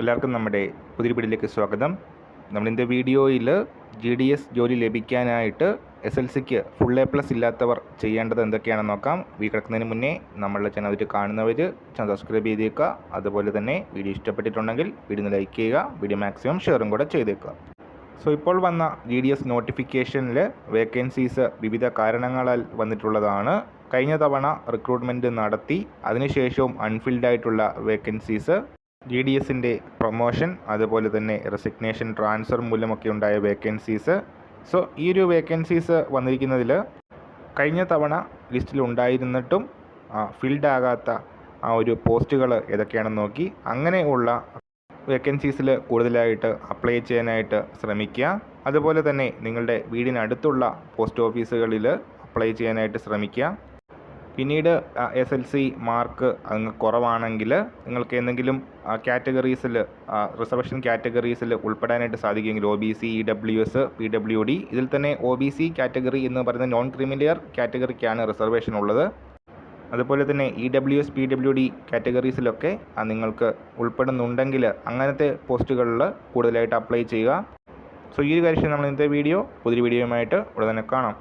എല്ലാവർക്കും നമ്മുടെ പുതിയ വീഡിയോയിലേക്ക് സ്വാഗതം. നമ്മളിന്റെ വീഡിയോയിൽ ജി ഡി എസ് ജോലി ലഭിക്കാനായിട്ട് എസ് എൽ സിക്ക് ഫുൾ എ പ്ലസ് ഇല്ലാത്തവർ ചെയ്യേണ്ടത് എന്തൊക്കെയാണെന്ന് നോക്കാം. വീ കിടക്കുന്നതിന് മുന്നേ നമ്മളുടെ ചാനൽ കാണുന്നവർ ചാനൽ സബ്സ്ക്രൈബ് ചെയ്തേക്കുക. അതുപോലെ തന്നെ വീഡിയോ ഇഷ്ടപ്പെട്ടിട്ടുണ്ടെങ്കിൽ വീഡിയോ ലൈക്ക് ചെയ്യുക. വീഡിയോ മാക്സിമം ഷെയറും കൂടെ ചെയ്തേക്കുക. സോ ഇപ്പോൾ വന്ന ജി ഡി എസ് നോട്ടിഫിക്കേഷനിൽ വേക്കൻസീസ് വിവിധ കാരണങ്ങളാൽ വന്നിട്ടുള്ളതാണ്. കഴിഞ്ഞ തവണ റിക്രൂട്ട്മെന്റ് നടത്തി. അതിനുശേഷവും അൺഫിൽഡ് ആയിട്ടുള്ള വേക്കൻസീസ് ജി ഡി എസിന്റെ പ്രൊമോഷൻ അതുപോലെ തന്നെ റെസിഗ്നേഷൻ ട്രാൻസ്ഫർ മൂലമൊക്കെ ഉണ്ടായ വേക്കൻസീസ് സോ ഈ ഒരു വേക്കൻസീസ് വന്നിരിക്കുന്നതിൽ കഴിഞ്ഞ തവണ ലിസ്റ്റിൽ ഉണ്ടായിരുന്നിട്ടും ഫിൽഡ് ആകാത്ത ആ ഒരു പോസ്റ്റുകൾ ഏതൊക്കെയാണെന്ന് നോക്കി. അങ്ങനെയുള്ള വേക്കൻസീസിൽ കൂടുതലായിട്ട് അപ്ലൈ ചെയ്യാനായിട്ട് ശ്രമിക്കുക. അതുപോലെ തന്നെ നിങ്ങളുടെ വീടിനടുത്തുള്ള പോസ്റ്റ് ഓഫീസുകളിൽ അപ്ലൈ ചെയ്യാനായിട്ട് ശ്രമിക്കുക. പിന്നീട് എസ് എൽ സി മാർക്ക് അങ്ങ് കുറവാണെങ്കിൽ നിങ്ങൾക്ക് എന്തെങ്കിലും കാറ്റഗറീസിൽ റിസർവേഷൻ കാറ്റഗറീസിൽ ഉൾപ്പെടാനായിട്ട് സാധിക്കുമെങ്കിൽ O B C E W S P W D ഇതിൽ തന്നെ ഒ ബി സി കാറ്റഗറി എന്ന് പറയുന്ന നോൺ ക്രിമിലിയർ കാറ്റഗറിക്കാണ് റിസർവേഷൻ ഉള്ളത്. അതുപോലെ തന്നെ E W S P W D കാറ്റഗറീസിലൊക്കെ നിങ്ങൾക്ക് ഉൾപ്പെടുന്നുണ്ടെങ്കിൽ അങ്ങനത്തെ പോസ്റ്റുകളിൽ കൂടുതലായിട്ട് അപ്ലൈ ചെയ്യുക. സോ ഈ ഒരു കാര്യം നമ്മൾ ഇന്നത്തെ വീഡിയോ പുതിയ വീഡിയോയുമായിട്ട് ഉടനെ കാണാം.